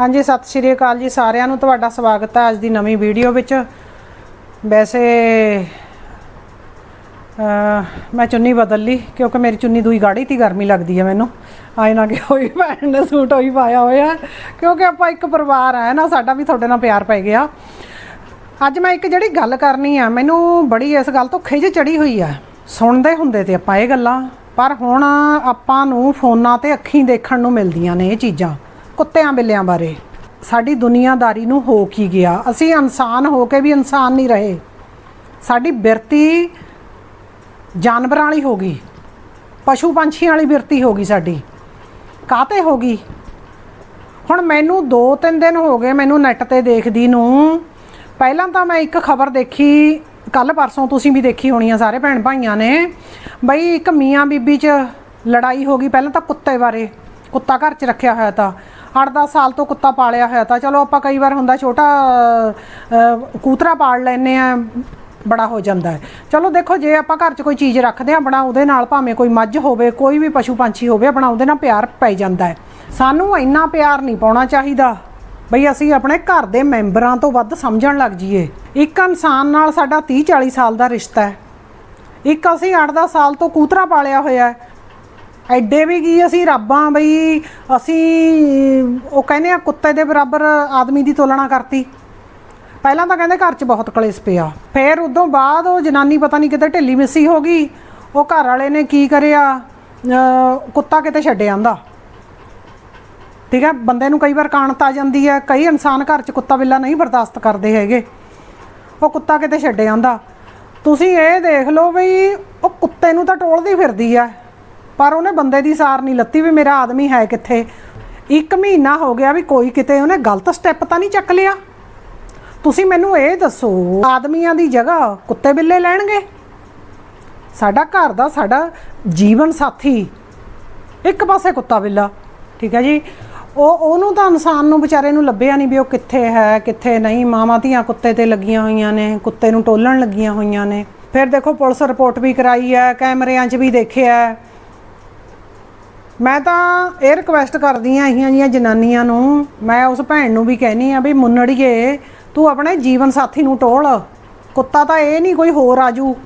ਹਾਂਜੀ, ਸਤਿ ਸ਼੍ਰੀ ਅਕਾਲ ਜੀ ਸਾਰਿਆਂ ਨੂੰ। ਤੁਹਾਡਾ ਸਵਾਗਤ ਹੈ ਅੱਜ ਦੀ ਨਵੀਂ ਵੀਡੀਓ ਵਿੱਚ। ਵੈਸੇ ਮੈਂ ਚੁੰਨੀ ਬਦਲ ਲਈ ਕਿਉਂਕਿ ਮੇਰੀ ਚੁੰਨੀ ਦੂਈ ਗਾੜੀ ਤੀ, ਗਰਮੀ ਲੱਗਦੀ ਹੈ ਮੈਨੂੰ। ਆਏ ਨਾ ਕਿ ਹੋਈ ਭੈਣ ਨੇ ਸੂਟ ਹੋਈ ਪਾਇਆ ਹੋਇਆ ਕਿਉਂਕਿ ਆਪਾਂ ਇੱਕ ਪਰਿਵਾਰ ਹੈ ਨਾ, ਸਾਡਾ ਵੀ ਤੁਹਾਡੇ ਨਾਲ ਪਿਆਰ ਪੈ ਗਿਆ। ਅੱਜ ਮੈਂ ਇੱਕ ਜਿਹੜੀ ਗੱਲ ਕਰਨੀ ਆ ਮੈਨੂੰ ਬੜੀ ਇਸ ਗੱਲ ਤੋਂ ਖਿਜ ਚੜੀ ਹੋਈ ਆ ਸੁਣਦੇ ਹੁੰਦੇ ਤੇ ਆਪਾਂ ਇਹ ਗੱਲਾਂ, ਪਰ ਹੁਣ ਆਪਾਂ ਨੂੰ ਫੋਨਾਂ ਤੇ ਅੱਖੀਂ ਦੇਖਣ ਨੂੰ ਮਿਲਦੀਆਂ ਨੇ ਇਹ ਚੀਜ਼ਾਂ। ਕੁੱਤਿਆਂ ਬਿੱਲਿਆਂ ਬਾਰੇ। ਸਾਡੀ ਦੁਨੀਆਦਾਰੀ ਨੂੰ ਹੋ ਕੀ ਗਿਆ? ਅਸੀਂ ਇਨਸਾਨ ਹੋ ਕੇ ਵੀ ਇਨਸਾਨ ਨਹੀਂ ਰਹੇ। ਸਾਡੀ ਬਿਰਤੀ ਜਾਨਵਰਾਂ ਵਾਲੀ ਹੋ ਗਈ। ਪਸ਼ੂ ਪੰਛੀਆਂ ਵਾਲੀ ਬਿਰਤੀ ਹੋ ਗਈ ਸਾਡੀ। ਕਾਤੇ ਹੋ ਗਈ? ਹੁਣ ਮੈਨੂੰ 2-3 ਦਿਨ ਹੋ ਗਏ ਮੈਨੂੰ ਨੈਟ ਤੇ ਦੇਖਦੀ ਨੂੰ। ਪਹਿਲਾਂ ਤਾਂ ਮੈਂ ਇੱਕ ਖਬਰ ਦੇਖੀ ਕੱਲ ਪਰਸੋਂ ਤੁਸੀਂ ਵੀ ਦੇਖੀ ਹੋਣੀ ਆ, ਸਾਰੇ ਭੈਣ ਭਾਈਆਂ ਨੇ। ਬਈ ਇੱਕ ਮੀਆਂ ਬੀਬੀ 'ਚ ਲੜਾਈ ਹੋ ਗਈ, ਪਹਿਲਾਂ ਤਾਂ ਕੁੱਤੇ ਬਾਰੇ। ਕੁੱਤਾ ਘਰ 'ਚ ਰੱਖਿਆ ਹੋਇਆ ਤਾਂ। 8-10 ਸਾਲ ਤੋਂ ਕੁੱਤਾ ਪਾਲਿਆ ਹੋਇਆ ਤਾਂ ਚਲੋ ਆਪਾਂ ਕਈ ਵਾਰ ਹੁੰਦਾ ਛੋਟਾ ਕੂਤਰਾ ਪਾਲ ਲੈਨੇ ਆ ਬੜਾ ਹੋ ਜਾਂਦਾ ਹੈ। ਚਲੋ ਦੇਖੋ ਜੇ ਆਪਾਂ ਘਰ 'ਚ ਕੋਈ ਚੀਜ਼ ਰੱਖਦੇ ਆ ਆਪਣਾ ਉਹਦੇ ਨਾਲ ਭਾਵੇਂ ਕੋਈ ਮੱਝ ਹੋਵੇ, ਕੋਈ ਵੀ ਪਸ਼ੂ ਪੰਛੀ ਹੋਵੇ, ਆਪਣਾ ਉਹਦੇ ਨਾਲ ਪਿਆਰ ਪੈ ਜਾਂਦਾ ਹੈ। ਸਾਨੂੰ ਇੰਨਾ ਪਿਆਰ ਨਹੀਂ ਪਾਉਣਾ ਚਾਹੀਦਾ। ਬਈ ਅਸੀਂ ਆਪਣੇ ਘਰ ਦੇ ਮੈਂਬਰਾਂ ਤੋਂ ਵੱਧ ਸਮਝਣ ਲੱਗ ਜਾਈਏ। ਇੱਕ ਇਨਸਾਨ ਨਾਲ ਸਾਡਾ 30 40 ਸਾਲ ਦਾ ਰਿਸ਼ਤਾ ਹੈ। ਇੱਕ ਅਸੀਂ 8-10 ਸਾਲ ਤੋਂ ਕੂਤਰਾ ਪਾਲਿਆ ਹੋਇਆ ਹੈ। ਐਡੇ ਵੀ ਕੀ ਅਸੀਂ ਰੱਬਾਂ ਬਈ, ਅਸੀਂ ਉਹ ਕਹਿੰਦੇ ਆ ਕੁੱਤੇ ਦੇ ਬਰਾਬਰ ਆਦਮੀ ਦੀ ਤੁਲਨਾ ਕਰਤੀ। ਪਹਿਲਾਂ ਤਾਂ ਕਹਿੰਦੇ ਘਰ 'ਚ ਬਹੁਤ ਕਲੇਸ਼ ਪਿਆ। ਫਿਰ ਉਦੋਂ ਬਾਅਦ ਉਹ ਜਨਾਨੀ ਪਤਾ ਨਹੀਂ ਕਿਤੇ ਢਿੱਲੀ ਮਿੱਸੀ ਹੋ ਗਈ। ਉਹ ਘਰ ਵਾਲੇ ਨੇ ਕੀ ਕਰਿਆ? ਕੁੱਤਾ ਕਿਤੇ ਛੱਡ ਆਂਦਾ। ਠੀਕ ਹੈ, ਬੰਦੇ ਨੂੰ ਕਈ ਵਾਰ ਕਾਣਤ ਆ ਜਾਂਦੀ ਹੈ। ਕਈ ਇਨਸਾਨ ਘਰ 'ਚ ਕੁੱਤਾ ਬਿੱਲਾ ਨਹੀਂ ਬਰਦਾਸ਼ਤ ਕਰਦੇ ਹੈਗੇ। ਉਹ ਕੁੱਤਾ ਕਿਤੇ ਛੱਡ ਆਂਦਾ। ਤੁਸੀਂ ਇਹ ਦੇਖ ਲਓ ਬਈ, ਉਹ ਕੁੱਤੇ ਨੂੰ ਤਾਂ ਟੋਲਦੀ ਫਿਰਦੀ ਆ ਪਰ ਉਹਨੇ ਬੰਦੇ ਦੀ ਸਾਰ ਨਹੀਂ ਲੱਤੀ ਵੀ ਮੇਰਾ ਆਦਮੀ ਹੈ ਕਿੱਥੇ। ਇੱਕ ਮਹੀਨਾ ਹੋ ਗਿਆ ਵੀ ਕੋਈ ਕਿਤੇ ਉਹਨੇ ਗਲਤ ਸਟੈਪ ਤਾਂ ਨਹੀਂ ਚੱਕ ਲਿਆ। ਤੁਸੀਂ ਮੈਨੂੰ ਇਹ ਦੱਸੋ, ਆਦਮੀਆਂ ਦੀ ਜਗ੍ਹਾ ਕੁੱਤੇ ਬਿੱਲੇ ਲੈਣਗੇ? ਸਾਡਾ ਘਰ ਦਾ ਸਾਡਾ ਜੀਵਨ ਸਾਥੀ, ਇੱਕ ਪਾਸੇ ਕੁੱਤਾ ਬਿੱਲਾ, ਠੀਕ ਹੈ ਜੀ? ਉਹ, ਉਹਨੂੰ ਤਾਂ ਇਨਸਾਨ ਨੂੰ ਵਿਚਾਰੇ ਨੂੰ ਲੱਭਿਆ ਨਹੀਂ ਵੀ ਉਹ ਕਿੱਥੇ ਹੈ, ਕਿੱਥੇ ਨਹੀਂ। ਮਾਵਾਂ ਧੀਆਂ ਕੁੱਤੇ ਤੇ ਲੱਗੀਆਂ ਹੋਈਆਂ ਨੇ, ਕੁੱਤੇ ਨੂੰ ਟੋਲਣ ਲੱਗੀਆਂ ਹੋਈਆਂ ਨੇ। ਫਿਰ ਦੇਖੋ ਪੁਲਿਸ ਰਿਪੋਰਟ ਵੀ ਕਰਾਈ ਹੈ, ਕੈਮਰਿਆਂ 'ਚ ਵੀ ਦੇਖਿਆ ਮੈਂ ਤਾਂ ਇਹ ਰਿਕਵੈਸਟ ਕਰਦੀ ਆਂ ਇਹੀਆਂ ਜੀਆਂ ਜਨਾਨੀਆਂ ਨੂੰ, ਮੈਂ ਉਸ ਭੈਣ ਨੂੰ ਵੀ ਕਹਿਨੀ ਆ ਵੀ ਮੁੰਨੜੀਏ, ਤੂੰ ਆਪਣੇ ਜੀਵਨ ਸਾਥੀ ਨੂੰ ਟੋਲ। ਕੁੱਤਾ ਤਾਂ ਇਹ ਨਹੀਂ ਕੋਈ ਹੋਰ ਆਜੂ,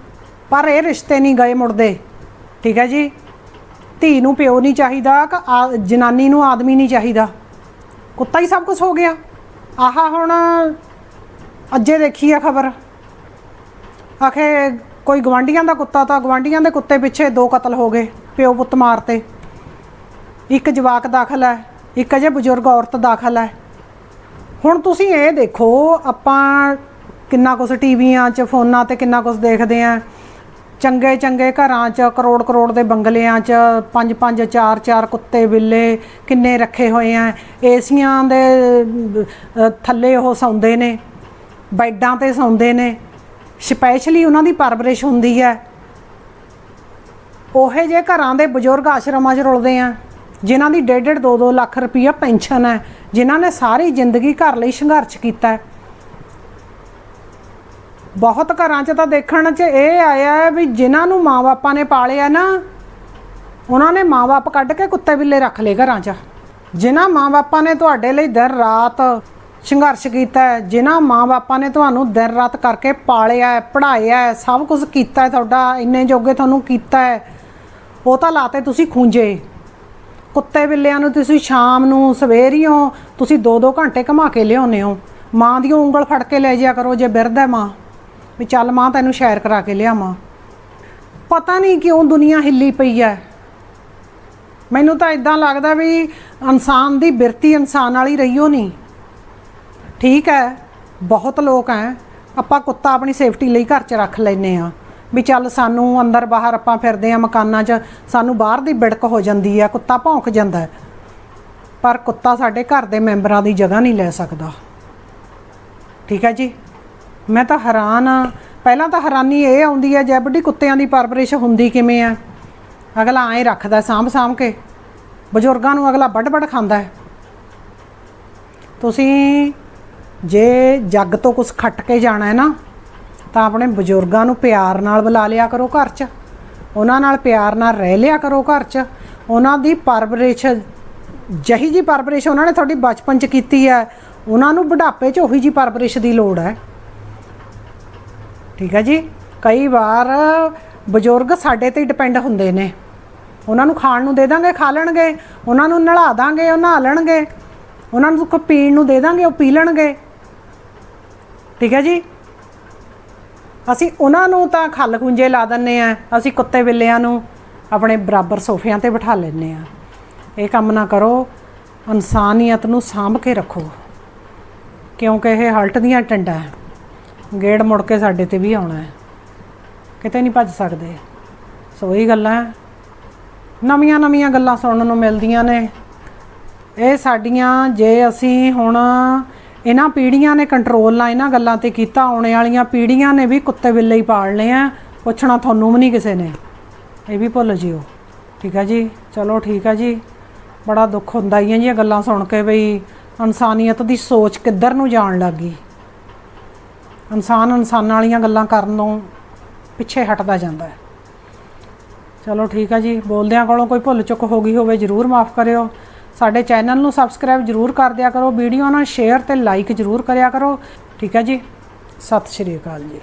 ਪਰ ਇਹ ਰਿਸ਼ਤੇ ਨਹੀਂ ਗਏ ਮੁੜਦੇ। ਠੀਕ ਹੈ ਜੀ? ਧੀ ਨੂੰ ਪਿਓ ਨਹੀਂ ਚਾਹੀਦਾ, ਕਿ ਆ- ਜਨਾਨੀ ਨੂੰ ਆਦਮੀ ਨਹੀਂ ਚਾਹੀਦਾ। ਕੁੱਤਾ ਹੀ ਸਭ ਕੁਝ ਹੋ ਗਿਆ। ਆਹਾ ਹੁਣ ਅੱਜੇ ਦੇਖੀ ਆ ਖਬਰ। ਆਖੇ ਕੋਈ ਗਵਾਂਡੀਆਂ ਦਾ ਕੁੱਤਾ ਤਾਂ ਗਵਾਂਡੀਆਂ ਦੇ ਕੁੱਤੇ ਪਿੱਛੇ ਦੋ ਕਤਲ ਹੋ ਗਏ, ਪਿਓ ਪੁੱਤ ਮਾਰਤੇ। ਇੱਕ ਜਵਾਕ ਦਾਖਲ ਹੈ, ਇੱਕ ਅਜੇ ਬਜ਼ੁਰਗ ਔਰਤ ਦਾਖਲ ਹੈ। ਹੁਣ ਤੁਸੀਂ ਇਹ ਦੇਖੋ, ਆਪਾਂ ਕਿੰਨਾ ਕੁਝ ਟੀਵੀਆਂ 'ਚ, ਫੋਨਾਂ ਤੇ ਕਿੰਨਾ ਕੁਝ ਦੇਖਦੇ ਆਂ ਚੰਗੇ ਚੰਗੇ ਘਰਾਂ 'ਚ, ਕਰੋੜ ਕਰੋੜ ਦੇ ਬੰਗਲਿਆਂ 'ਚ, ਪੰਜ ਪੰਜ, ਚਾਰ ਚਾਰ ਕੁੱਤੇ ਬਿੱਲੇ ਕਿੰਨੇ ਰੱਖੇ ਹੋਏ ਆ। ਏਸੀਆਂ ਦੇ ਥੱਲੇ ਉਹ ਸੌਂਦੇ ਨੇ, ਬੈੱਡਾਂ ਤੇ ਸੌਂਦੇ ਨੇ। ਸਪੈਸ਼ਲੀ ਉਹਨਾਂ ਦੀ ਪਰਵਰਿਸ਼ ਹੁੰਦੀ ਹੈ। ਉਹੇ ਜੇ ਘਰਾਂ ਦੇ ਬਜ਼ੁਰਗ ਆਸ਼ਰਮਾਂ 'ਚ ਰੁਲਦੇ ਆ। ਜਿਨ੍ਹਾਂ ਦੀ ਡੇਢ ਡੇਢ 2-2 ਲੱਖ ਰੁਪਈਆ ਪੈਨਸ਼ਨ ਹੈ, ਜਿਨ੍ਹਾਂ ਨੇ ਸਾਰੀ ਜ਼ਿੰਦਗੀ ਘਰ ਲਈ ਸੰਘਰਸ਼ ਕੀਤਾ ਹੈ। ਬਹੁਤ ਘਰਾਂ 'ਚ ਤਾਂ ਦੇਖਣ 'ਚ ਇਹ ਆਇਆ ਵੀ ਜਿਨ੍ਹਾਂ ਨੂੰ ਮਾਪਿਆਂ ਨੇ ਪਾਲਿਆ ਨਾ, ਉਹਨਾਂ ਨੇ ਮਾਪੇ ਕੱਢ ਕੇ ਕੁੱਤੇ ਬਿੱਲੇ ਰੱਖ ਲਏ ਘਰਾਂ 'ਚ। ਜਿਨ੍ਹਾਂ ਮਾਪਿਆਂ ਨੇ ਤੁਹਾਡੇ ਲਈ ਦਿਨ ਰਾਤ ਸੰਘਰਸ਼ ਕੀਤਾ ਹੈ, ਜਿਨ੍ਹਾਂ ਮਾਪਿਆਂ ਨੇ ਤੁਹਾਨੂੰ ਦਿਨ ਰਾਤ ਕਰਕੇ ਪਾਲਿਆ ਹੈ, ਪੜ੍ਹਾਇਆ ਹੈ, ਸਭ ਕੁਝ ਕੀਤਾ ਹੈ, ਤੁਹਾਡਾ ਇੰਨੇ ਜੋਗੇ ਤੁਹਾਨੂੰ ਕੀਤਾ ਹੈ, ਉਹ ਤਾਂ ਲਾਤੇ ਤੁਸੀਂ ਖੂੰਜੇ। ਕੁੱਤੇ ਬਿੱਲਿਆਂ ਨੂੰ ਤੁਸੀਂ ਸ਼ਾਮ ਨੂੰ ਸਵੇਰੀਓ ਤੁਸੀਂ 2-2 ਘੰਟੇ ਘੁਮਾ ਕੇ ਲਿਆਉਂਦੇ ਹੋ। ਮਾਂ ਦੀ ਉਂਗਲ ਫੜ ਕੇ ਲੈ ਜਿਆ ਕਰੋ ਜੇ ਬਿਰਧ ਹੈ ਮਾਂ। ਵੀ ਚੱਲ ਮਾਂ ਤੈਨੂੰ ਸ਼ੈਰ ਕਰਾ ਕੇ ਲਿਆਵਾਂ ਪਤਾ ਨਹੀਂ ਕਿਉਂ ਦੁਨੀਆ ਹਿੱਲੀ ਪਈ ਹੈ ਮੈਨੂੰ ਤਾਂ ਇਦਾਂ ਲੱਗਦਾ ਵੀ ਇਨਸਾਨ ਦੀ ਬਿਰਤੀ ਇਨਸਾਨ ਵਾਲੀ ਰਹੀਓ ਨਹੀਂ। ਠੀਕ ਹੈ ਬਹੁਤ ਲੋਕ ਹੈ ਆਪਾਂ ਕੁੱਤਾ ਆਪਣੀ ਸੇਫਟੀ ਲਈ ਘਰ 'ਚ ਰੱਖ ਲੈਨੇ ਆ। ਵੀ ਚੱਲ ਸਾਨੂੰ ਅੰਦਰ ਬਾਹਰ ਆਪਾਂ ਫਿਰਦੇ ਆ ਮਕਾਨਾਂ 'ਚ, ਸਾਨੂੰ ਬਾਹਰ ਦੀ ਬਿੜਕ ਹੋ ਜਾਂਦੀ ਆ, ਕੁੱਤਾ ਭੌਂਕ ਜਾਂਦਾ ਪਰ ਕੁੱਤਾ ਸਾਡੇ ਘਰ ਦੇ ਮੈਂਬਰਾਂ ਦੀ ਜਗ੍ਹਾ ਨਹੀਂ ਲੈ ਸਕਦਾ। ਠੀਕ ਹੈ ਜੀ? ਮੈਂ ਤਾਂ ਹੈਰਾਨ ਆ ਪਹਿਲਾਂ ਤਾਂ ਹੈਰਾਨੀ ਇਹ ਆਉਂਦੀ ਹੈ ਜੈਬਡੀ ਕੁੱਤਿਆਂ ਦੀ ਪਰਵਰਿਸ਼ ਹੁੰਦੀ ਕਿਵੇਂ ਆ? ਅਗਲਾ ਐਂ ਰੱਖਦਾ ਸਾਂਭ ਸਾਂਭ ਕੇ। ਬਜ਼ੁਰਗਾਂ ਨੂੰ ਅਗਲਾ ਵੱਡ ਵੱਡ ਖਾਂਦਾ ਹੈ। ਤੁਸੀਂ ਜੇ ਜੱਗ ਤੋਂ ਕੁਝ ਖੱਟ ਕੇ ਜਾਣਾ ਹੈ ਨਾ ਤਾਂ ਆਪਣੇ ਬਜ਼ੁਰਗਾਂ ਨੂੰ ਪਿਆਰ ਨਾਲ ਬੁਲਾ ਲਿਆ ਕਰੋ ਘਰ 'ਚ। ਉਹਨਾਂ ਨਾਲ ਪਿਆਰ ਨਾਲ ਰਹਿ ਲਿਆ ਕਰੋ ਘਰ 'ਚ। ਉਹਨਾਂ ਦੀ ਪਰਵਰਿਸ਼, ਜਹੀ ਜੀ ਪਰਵਰਿਸ਼ ਉਹਨਾਂ ਨੇ ਤੁਹਾਡੀ ਬਚਪਨ ਚ ਕੀਤੀ ਹੈ, ਉਹਨਾਂ ਨੂੰ ਬੁਢਾਪੇ ਚ ਉਹੀ ਜੀ ਪਰਵਰਿਸ਼ ਦੀ ਲੋੜ ਹੈ। ਠੀਕ ਹੈ ਜੀ? ਕਈ ਵਾਰ ਬਜ਼ੁਰਗ ਸਾਡੇ ਤੇ ਡਿਪੈਂਡ ਹੁੰਦੇ ਨੇ। ਉਹਨਾਂ ਨੂੰ ਖਾਣ ਨੂੰ ਦੇ ਦਾਂਗੇ, ਖਾ ਲੈਣਗੇ। ਉਹਨਾਂ ਨੂੰ ਨਲਾ ਦਾਂਗੇ, ਉਹ ਨਹਾ ਲੈਣਗੇ। ਉਹਨਾਂ ਨੂੰ ਕੁਝ ਪੀਣ ਨੂੰ ਦੇ ਦਾਂਗੇ, ਉਹ ਪੀ ਲੈਣਗੇ। ਠੀਕ ਹੈ ਜੀ? ਅਸੀਂ ਉਹਨਾਂ ਨੂੰ ਤਾਂ ਖੱਲ ਖੁੰਝੇ ਲਾ ਦਿੰਨੇ ਆ ਅਸੀਂ ਕੁੱਤੇ ਬਿੱਲਿਆਂ ਨੂੰ ਆਪਣੇ ਬਰਾਬਰ ਸੋਫਿਆਂ ਤੇ ਬਿਠਾ ਲੈਂਦੇ ਆ ਇਹ ਕੰਮ ਨਾ ਕਰੋ, ਇਨਸਾਨੀਅਤ ਨੂੰ ਸਾਂਭ ਕੇ ਰੱਖੋ। ਕਿਉਂਕਿ ਇਹ ਹਲਟ ਦੀਆਂ ਟੰਡਾਂ ਗੇੜ ਮੁੜ ਕੇ ਸਾਡੇ ਤੇ ਵੀ ਆਉਣਾ ਹੈ। ਕਿਤੇ ਨਹੀਂ ਭੱਜ ਸਕਦੇ। ਸੋ ਇਹ ਗੱਲਾਂ ਨਵੀਆਂ ਨਵੀਆਂ ਗੱਲਾਂ ਸੁਣਨ ਨੂੰ ਮਿਲਦੀਆਂ ਨੇ। ਇਹ ਸਾਡੀਆਂ, ਜੇ ਅਸੀਂ ਹੁਣ ਇਹਨਾਂ ਪੀੜ੍ਹੀਆਂ ਨੇ ਕੰਟਰੋਲ ਨਾਲ ਇਹਨਾਂ ਗੱਲਾਂ ਤੇ ਕੀਤਾ। ਆਉਣੇ ਵਾਲੀਆਂ ਪੀੜ੍ਹੀਆਂ ਨੇ ਵੀ ਕੁੱਤੇ ਬਿੱਲੇ ਹੀ ਪਾਲਣੇ ਆ। ਪੁੱਛਣਾ ਤੁਹਾਨੂੰ ਵੀ ਨਹੀਂ ਕਿਸੇ ਨੇ। ਇਹ ਵੀ ਭੁੱਲ ਜਿਓ। ਠੀਕ ਹੈ ਜੀ? ਚਲੋ ਠੀਕ ਹੈ ਜੀ। ਬੜਾ ਦੁੱਖ ਹੁੰਦਾ ਹੀ ਹੈ ਜੀ ਇਹ ਗੱਲਾਂ ਸੁਣ ਕੇ ਬਈ। ਇਨਸਾਨੀਅਤ ਦੀ ਸੋਚ ਕਿੱਧਰ ਨੂੰ ਜਾਣ ਲੱਗੀ ਇਨਸਾਨ ਇਨਸਾਨਾਂ ਵਾਲੀਆਂ ਗੱਲਾਂ ਕਰਨ ਤੋਂ ਪਿੱਛੇ ਹਟਦਾ ਜਾਂਦਾ ਹੈ। ਚਲੋ ਠੀਕ ਹੈ ਜੀ। ਬੋਲਦਿਆਂ ਕੋਲੋਂ ਕੋਈ ਭੁੱਲ ਚੁੱਕ ਹੋ ਗਈ ਹੋਵੇ, ਜਰੂਰ ਮਾਫ ਕਰਿਓ। ਸਾਡੇ ਚੈਨਲ ਨੂੰ ਸਬਸਕ੍ਰਾਈਬ ਜਰੂਰ ਕਰ ਦਿਆ ਕਰੋ, ਵੀਡੀਓ ਨਾਲ ਸ਼ੇਅਰ ਤੇ ਲਾਈਕ ਜਰੂਰ ਕਰਿਆ ਕਰੋ। ਠੀਕ ਹੈ ਜੀ? ਸਤਿ ਸ਼੍ਰੀ ਅਕਾਲ ਜੀ।